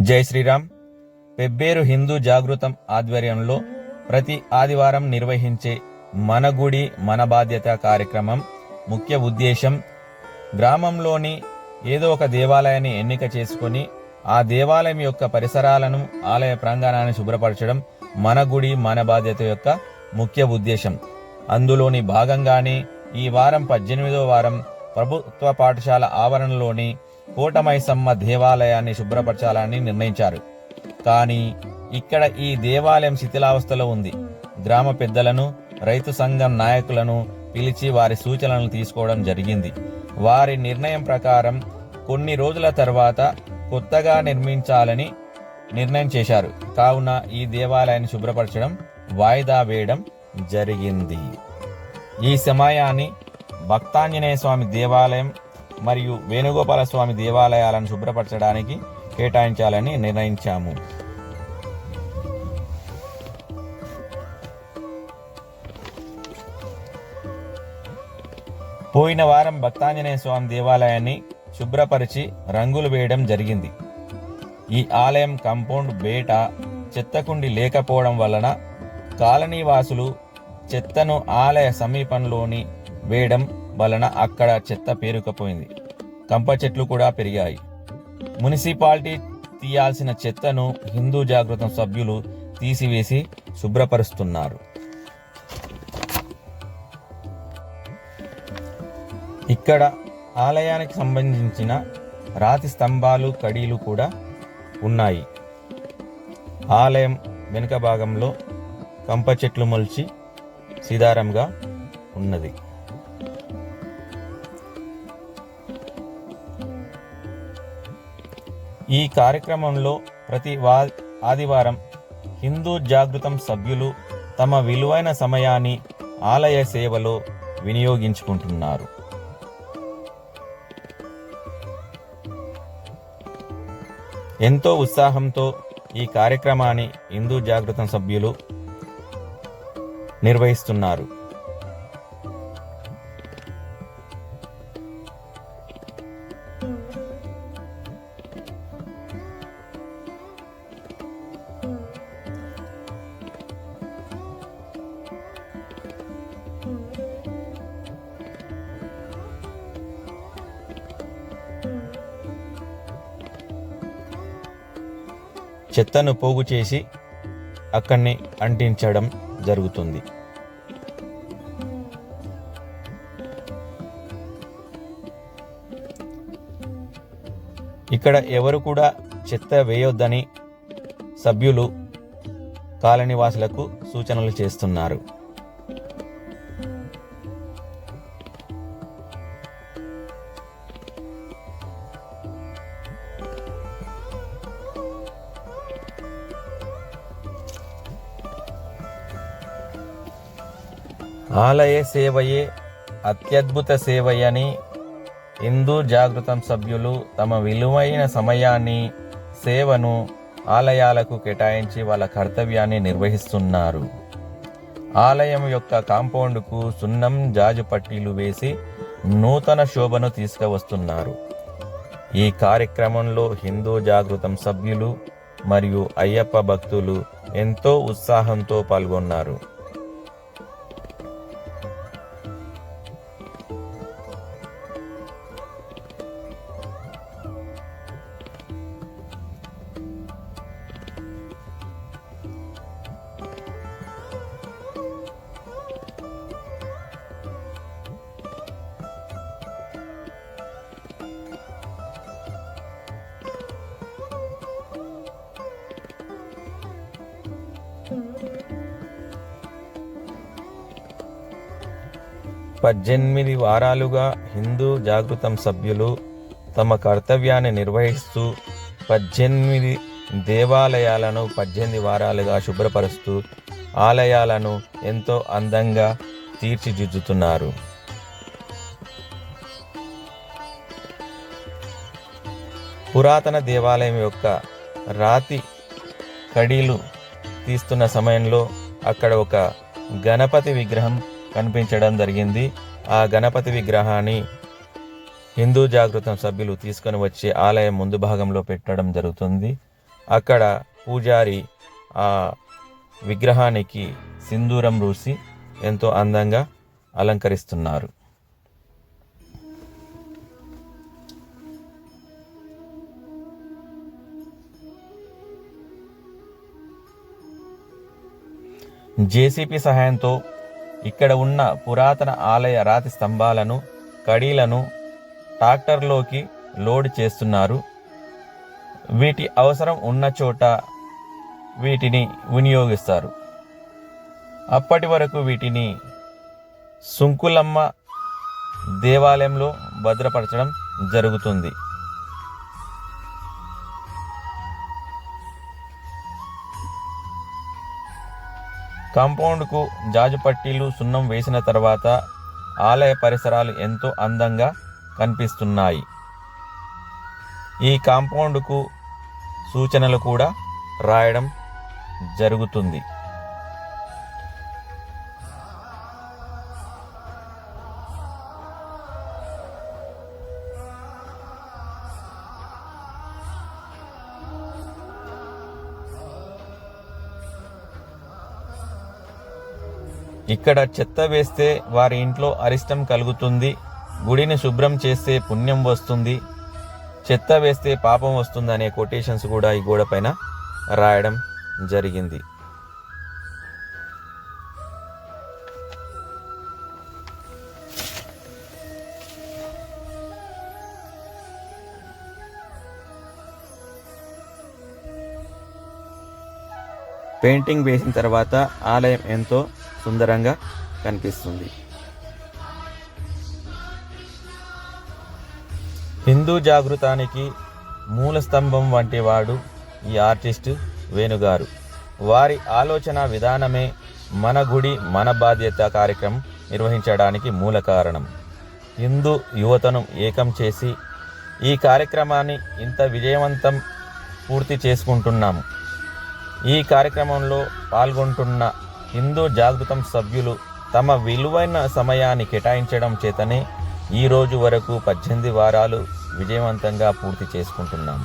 జై శ్రీరామ్. పెబ్బేరు హిందూ జాగృతం ఆధ్వర్యంలో ప్రతి ఆదివారం నిర్వహించే మన గుడి మన బాధ్యత కార్యక్రమం ముఖ్య ఉద్దేశం గ్రామంలోని ఏదో ఒక దేవాలయాన్ని ఎన్నిక చేసుకొని ఆ దేవాలయం యొక్క పరిసరాలను ఆలయ ప్రాంగణాన్ని శుభ్రపరచడం మన గుడి మన బాధ్యత యొక్క ముఖ్య ఉద్దేశం. అందులోని భాగంగానే ఈ వారం పద్దెనిమిదో వారం ప్రభుత్వ పాఠశాల ఆవరణలోని కోటమైసమ్మ దేవాలయాన్ని శుభ్రపరచాలని నిర్ణయించారు. కానీ ఇక్కడ ఈ దేవాలయం శిథిలావస్థలో ఉంది. గ్రామ పెద్దలను రైతు సంఘం నాయకులను పిలిచి వారి సూచనలు తీసుకోవడం జరిగింది. వారి నిర్ణయం ప్రకారం కొన్ని రోజుల తర్వాత కొత్తగా నిర్మించాలని నిర్ణయం చేశారు. కావున ఈ దేవాలయాన్ని శుభ్రపరచడం వాయిదా వేయడం జరిగింది. ఈ సమయాన్ని భక్తాంజనేయ స్వామి దేవాలయం మరియు వేణుగోపాల స్వామి దేవాలయాలను శుభ్రపరచడానికి కేటాయించాలని నిర్ణయించాము. పోయిన వారం భక్తాంజనేయ స్వామి దేవాలయాన్ని శుభ్రపరిచి రంగులు వేయడం జరిగింది. ఈ ఆలయం కంపౌండ్ బేట చెత్తకుండి లేకపోవడం వలన కాలనీ వాసులు చెత్తను ఆలయ సమీపంలోని వేయడం వలన అక్కడ చెత్త పేరుకపోయింది. కంప చెట్లు కూడా పెరిగాయి. మున్సిపాలిటీ తీయాల్సిన చెత్తను హిందూ జాగృతం సభ్యులు తీసివేసి శుభ్రపరుస్తున్నారు. ఇక్కడ ఆలయానికి సంబంధించిన రాతి స్తంభాలు కడీలు కూడా ఉన్నాయి. ఆలయం వెనుక భాగంలో కంప చెట్లు మొలిచి సీదారంగా ఉన్నది. ఈ కార్యక్రమంలో ప్రతి వా ఆదివారం హిందూ జాగృతం సభ్యులు తమ విలువైన సమయాన్ని ఆలయ సేవలో వినియోగించుకుంటున్నారు. ఎంతో ఉత్సాహంతో ఈ కార్యక్రమాన్ని హిందూ జాగృతం సభ్యులు నిర్వహిస్తున్నారు. చెత్తను పోగు చేసి అక్కడిని అంటించడం జరుగుతుంది. ఇక్కడ ఎవరు కూడా చెత్త వేయొద్దని సభ్యులు కాలనీవాసులకు సూచనలు చేస్తున్నారు. ఆలయ సేవయే అత్యద్భుత సేవయని హిందూ జాగృతం సభ్యులు తమ విలువైన సమయాన్ని సేవను ఆలయాలకు కేటాయించి వాళ్ళ కర్తవ్యాన్ని నిర్వహిస్తున్నారు. ఆలయం యొక్క కాంపౌండ్కు సున్నం జాజు పట్టీలు వేసి నూతన శోభను తీసుకువస్తున్నారు. ఈ కార్యక్రమంలో హిందూ జాగృతం సభ్యులు మరియు అయ్యప్ప భక్తులు ఎంతో ఉత్సాహంతో పాల్గొన్నారు. పద్దెనిమిది వారాలుగా హిందూ జాగృతం సభ్యులు తమ కర్తవ్యాన్ని నిర్వహిస్తూ పద్దెనిమిది దేవాలయాలను పద్దెనిమిది వారాలుగా శుభ్రపరుస్తూ ఆలయాలను ఎంతో అందంగా తీర్చిదిద్దుతున్నారు. పురాతన దేవాలయం యొక్క రాతి కడీలు తీస్తున్న సమయంలో అక్కడ ఒక గణపతి విగ్రహం కనిపించడం జరిగింది. ఆ గణపతి విగ్రహాన్ని హిందూ జాగృతం సభ్యులు తీసుకొని వచ్చి ఆలయం ముందు భాగంలో పెట్టడం జరుగుతుంది. అక్కడ పూజారి ఆ విగ్రహానికి సింధూరం రూసి ఎంతో అందంగా అలంకరిస్తున్నారు. జేసీపీ సహాయంతో ఇక్కడ ఉన్న పురాతన ఆలయ రాతి స్తంభాలను కడీలను ట్రాక్టర్లోకి లోడ్ చేస్తున్నారు. వీటి అవసరం ఉన్న చోట వీటిని వినియోగిస్తారు. అప్పటి వరకు వీటిని సుంకులమ్మ దేవాలయంలో భద్రపరచడం జరుగుతుంది. కాంపౌండ్కు జాజు పట్టీలు సున్నం వేసిన తర్వాత ఆలయ పరిసరాలు ఎంతో అందంగా కనిపిస్తున్నాయి. ఈ కాంపౌండ్కు సూచనలు కూడా రాయడం జరుగుతుంది. ఇక్కడ చెత్త వేస్తే వారి ఇంట్లో అరిష్టం కలుగుతుంది గుడిని శుభ్రం చేస్తే పుణ్యం వస్తుంది చెత్త వేస్తే పాపం వస్తుంది అనే కొటేషన్స్ కూడా ఈ గోడ పైన రాయడం జరిగింది. పెయింటింగ్ వేసిన తర్వాత ఆలయం ఎంతో సుందరంగా కనిపిస్తుంది. హిందూ జాగృతానికి మూల స్తంభం వంటి వాడు ఈ ఆర్టిస్ట్ వేణుగారు. వారి ఆలోచన విధానమే మన గుడి మన బాధ్యత కార్యక్రమం నిర్వహించడానికి మూల కారణం. హిందూ యువతను ఏకం చేసి ఈ కార్యక్రమాన్ని ఇంత విజయవంతం పూర్తి చేసుకుంటున్నాము. ఈ కార్యక్రమంలో పాల్గొంటున్న హిందూ జాగృతం సభ్యులు తమ విలువైన సమయాన్ని కేటాయించడం చేతనే ఈ రోజు వరకు పద్దెనిమిది వారాలు విజయవంతంగా పూర్తి చేసుకుంటున్నాము.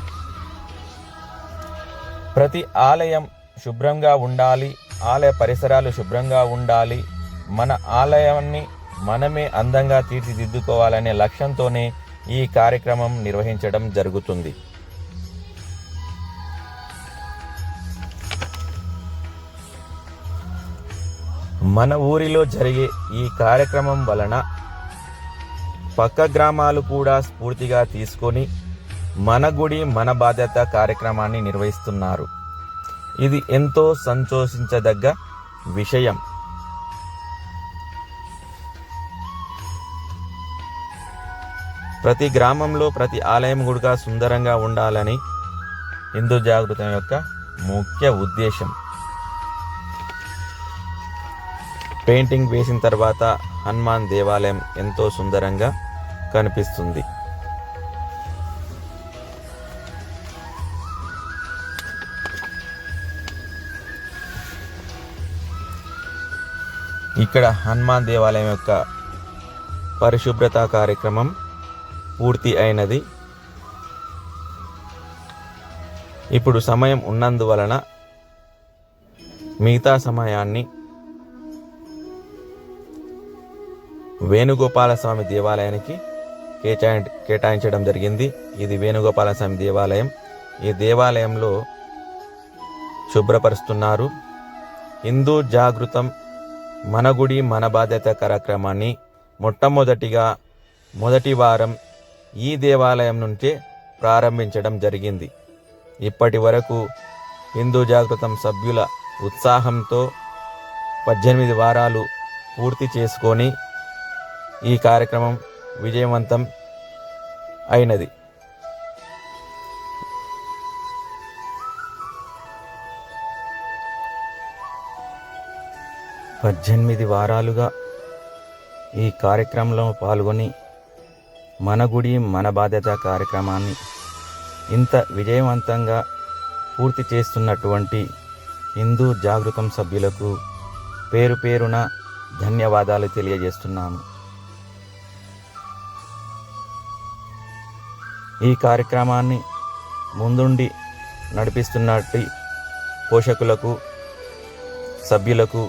ప్రతి ఆలయం శుభ్రంగా ఉండాలి ఆలయ పరిసరాలు శుభ్రంగా ఉండాలి మన ఆలయాన్ని మనమే అందంగా తీర్చిదిద్దుకోవాలనే లక్ష్యంతోనే ఈ కార్యక్రమం నిర్వహించడం జరుగుతుంది. మన ఊరిలో జరిగే ఈ కార్యక్రమం వలన పక్క గ్రామాలు కూడా స్ఫూర్తిగా తీసుకొని మన గుడి మన బాధ్యత కార్యక్రమాన్ని నిర్వహిస్తున్నారు. ఇది ఎంతో సంతోషించదగ్గ విషయం. ప్రతి గ్రామంలో ప్రతి ఆలయం కూడా సుందరంగా ఉండాలని హిందూ జాగృతం యొక్క ముఖ్య ఉద్దేశం. పెయింటింగ్ వేసిన తర్వాత హనుమాన్ దేవాలయం ఎంతో సుందరంగా కనిపిస్తుంది. ఇక్కడ హనుమాన్ దేవాలయం యొక్క పరిశుభ్రత కార్యక్రమం పూర్తి అయినది. ఇప్పుడు సమయం ఉన్నందువలన మిగతా సమయాన్ని వేణుగోపాల స్వామి దేవాలయానికి కేటాయి కేటాయించడం జరిగింది. ఇది వేణుగోపాల స్వామి దేవాలయం. ఈ దేవాలయంలో శుభ్రపరుస్తున్నారు. హిందూ జాగృతం మన గుడి మన బాధ్యత కార్యక్రమాన్ని మొట్టమొదటిగా మొదటి వారం ఈ దేవాలయం నుంచే ప్రారంభించడం జరిగింది. ఇప్పటి వరకు హిందూ జాగృతం సభ్యుల ఉత్సాహంతో పద్దెనిమిది వారాలు పూర్తి చేసుకొని ఈ కార్యక్రమం విజయవంతం అయినది. పద్దెనిమిది వారాలుగా ఈ కార్యక్రమంలో పాల్గొని మన గుడి మన బాధ్యత కార్యక్రమాన్ని ఇంత విజయవంతంగా పూర్తి చేస్తున్నటువంటి హిందూ జాగృతం సభ్యులకు పేరు పేరున ధన్యవాదాలు తెలియజేస్తున్నాము ఈ కార్యక్రమాన్ని ముందుండి నడిపిస్తున్నట్టు పోషకులకు సభ్యులకు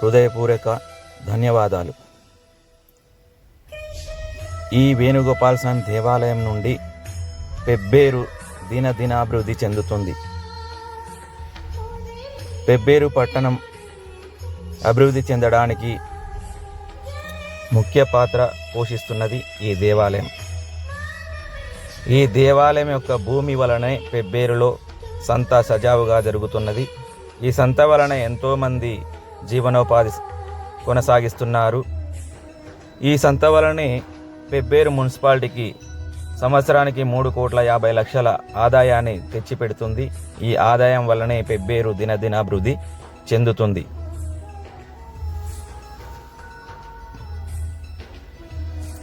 హృదయపూర్వక ధన్యవాదాలు. ఈ వేణుగోపాల్ స్వామి దేవాలయం నుండి పెబ్బేరు దినదినాభివృద్ధి చెందుతుంది. పెబ్బేరు పట్టణం అభివృద్ధి చెందడానికి ముఖ్య పాత్ర పోషిస్తున్నది ఈ దేవాలయం. ఈ దేవాలయం యొక్క భూమి వలనే పెబ్బేరులో సంత సజావుగా జరుగుతున్నది. ఈ సంత వలన ఎంతోమంది జీవనోపాధి కొనసాగిస్తున్నారు. ఈ సంత వలనే పెబ్బేరు మున్సిపాలిటీకి సంవత్సరానికి మూడు కోట్ల యాభై లక్షల ఆదాయాన్ని తెచ్చిపెడుతుంది. ఈ ఆదాయం వల్లనే పెబ్బేరు దినదినాభివృద్ధి చెందుతుంది.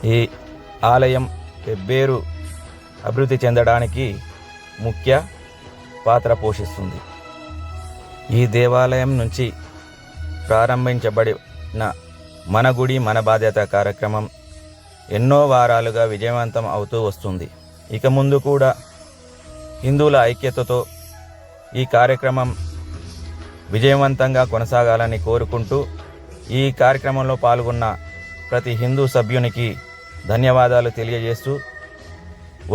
ఈ ఆలయం పెబ్బేరు అభివృద్ధి చెందడానికి ముఖ్య పాత్ర పోషిస్తుంది. ఈ దేవాలయం నుంచి ప్రారంభించబడిన మన గుడి మన బాధ్యత కార్యక్రమం ఎన్నో వారాలుగా విజయవంతం అవుతూ వస్తుంది. ఇక ముందు కూడా హిందువుల ఐక్యతతో ఈ కార్యక్రమం విజయవంతంగా కొనసాగాలని కోరుకుంటూ ఈ కార్యక్రమంలో పాల్గొన్న ప్రతి హిందూ సభ్యునికి ధన్యవాదాలు తెలియజేస్తూ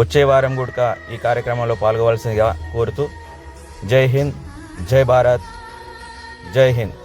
వచ్చే వారం కూడా ఈ కార్యక్రమంలో పాల్గొవలసిందిగా కోరుతూ జై హింద్ జై భారత్ జై హింద్.